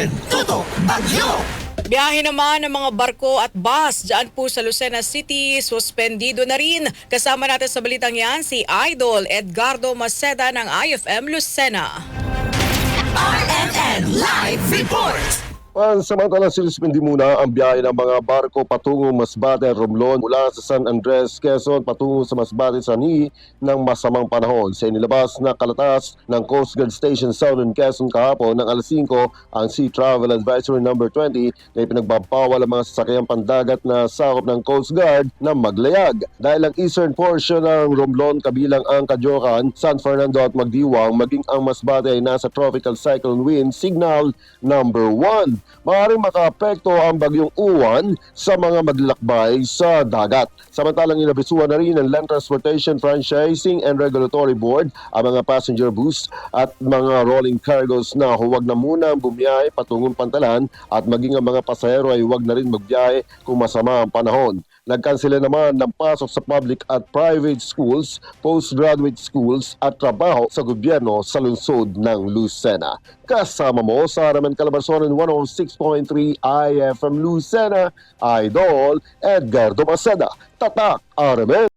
RMN Tutok Bagyo. Biyahe naman ng mga barko at bus dyan po sa Lucena City, suspendido na rin. Kasama natin sa balitang yan si Idol Edgardo Maceda ng IFM Lucena. Pansamantala, sinuspindi muna ang biyahe ng mga barko patungo Masbate, Romblon mula sa San Andres, Quezon patungo sa Masbate, Sani ng masamang panahon. Sa inilabas na kalatas ng Coast Guard Station Southern Quezon kahapon ng alas 5 ang Sea Travel Advisory Number 20 na ipinagbabawal ang mga sasakyang pandagat na sakop ng Coast Guard na maglayag. Dahil ang eastern portion ng Romblon kabilang ang Kadyokan, San Fernando at Magdiwang maging ang Masbate ay nasa tropical cyclone wind signal number 1 maaaring makaapekto ang bagyong uwan sa mga maglalakbay sa dagat. Samantalang inabisuhan na rin ng Land Transportation Franchising and Regulatory Board ang mga passenger bus at mga rolling cargos na huwag na muna bumiyahe patungong pantalan at maging ang mga pasahero ay huwag na rin magbiyahe kung masama ang panahon. Nagkansela naman ng pasok sa public at private schools, postgraduate schools at trabaho sa gobyerno sa lungsod ng Lucena. Kasama mo sa Araman Calabarzon 106.3 IFM Lucena, Idol Edgardo Maceda, Tatak Aramen.